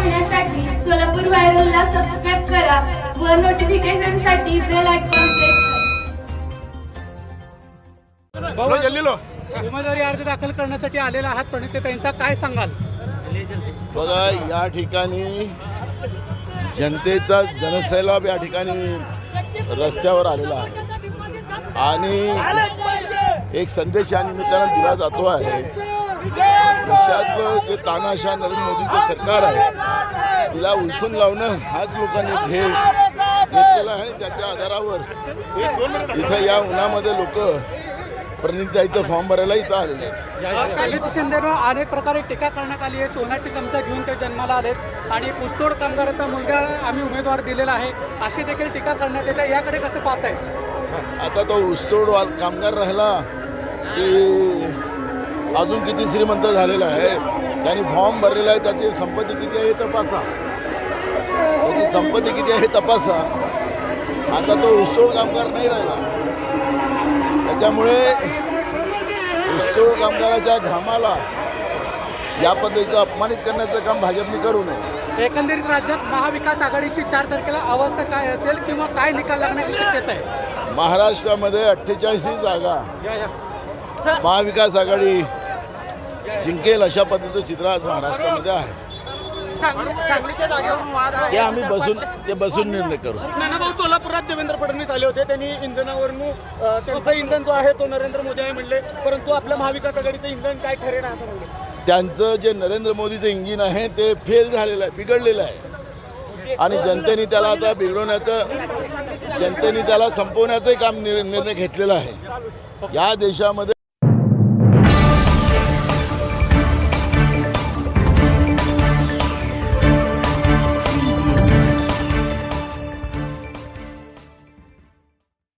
पाहण्यासाठी सोलापूर व्हायरलला सबस्क्राईब करा व नोटिफिकेशनसाठी बेल आयकॉन प्रेस करा. लो जल्दी लो. उमेदवारी अर्ज दाखल करण्यासाठी आलेला आहात त्यांचा काय सांगाल? बघा या ठिकाणी जनतेचा जनसैलाब या ठिकाणी रस्त्यावर आलेला आहे. आणि एक संदेश या निमित्तानं दिला जातो आहे. देशातलं जे तानाशा नरेंद्र मोदींचं सरकार आहे तिला उलथून लावणं हाच लोकांनी ध्येय घेतलेला आहे आणि त्याच्या आधारावर इथं या उन्हामध्ये लोक प्रणिताईचं फॉर्म भरायला इथं आलेले आहेत. शिंदेनं अनेक प्रकारे टीका करण्यात आली आहे. सोन्याची चमचा घेऊन ते जन्माला आलेत आणि पुस्तोड कामगाराचा मुलगा आम्ही उमेदवार दिलेला आहे. अशी देखील टीका करण्यात येते. याकडे कसं पाहताय? आता तो ऊसतोड वा- कामगार राहिला की अजून किती श्रीमंत झालेला आहे? त्यांनी फॉर्म भरलेला आहे त्याची संपत्ती किती आहे तपासा. त्याची संपत्ती किती आहे तपासा. आता तो ऊसतोड कामगार नाही राहिला. त्याच्यामुळे ऊसतोड कामगाराच्या घामाला या पद्धतीचं अपमानित करण्याचं काम भाजपने करू नये. एकंदरीत राज्यात महाविकास आघाडीची चार तारखेला अवस्था काय असेल किंवा काय निकाल लागण्याची शक्यता आहे? महाराष्ट्रामध्ये अठ्ठेचाळीसही जागा. महाविकास आघाडी जिंकेल अशा पद्धतीचं चित्र आज महाराष्ट्रामध्ये आहे. सांगलीच्या जागेवरून वाद ते आम्ही बसून ते बसून निर्णय करू. नानाभाऊ सोलापुरात देवेंद्र फडणवीस आले होते. त्यांनी इंधनावरून त्यांचं इंधन जो आहे तो नरेंद्र मोदी आहे म्हणले. परंतु आपल्या महाविकास आघाडीचं इंधन काय ठरेल असं म्हणले. त्यांचं जे नरेंद्र मोदीचं इंजिन आहे ते फेल झालेलं आहे बिघडलेलं आहे. आणि जनतेने त्याला आता बिघडवण्याचं जनतेने त्याला संपवण्याचंही काम निर्णय घेतलेला आहे. या देशामध्ये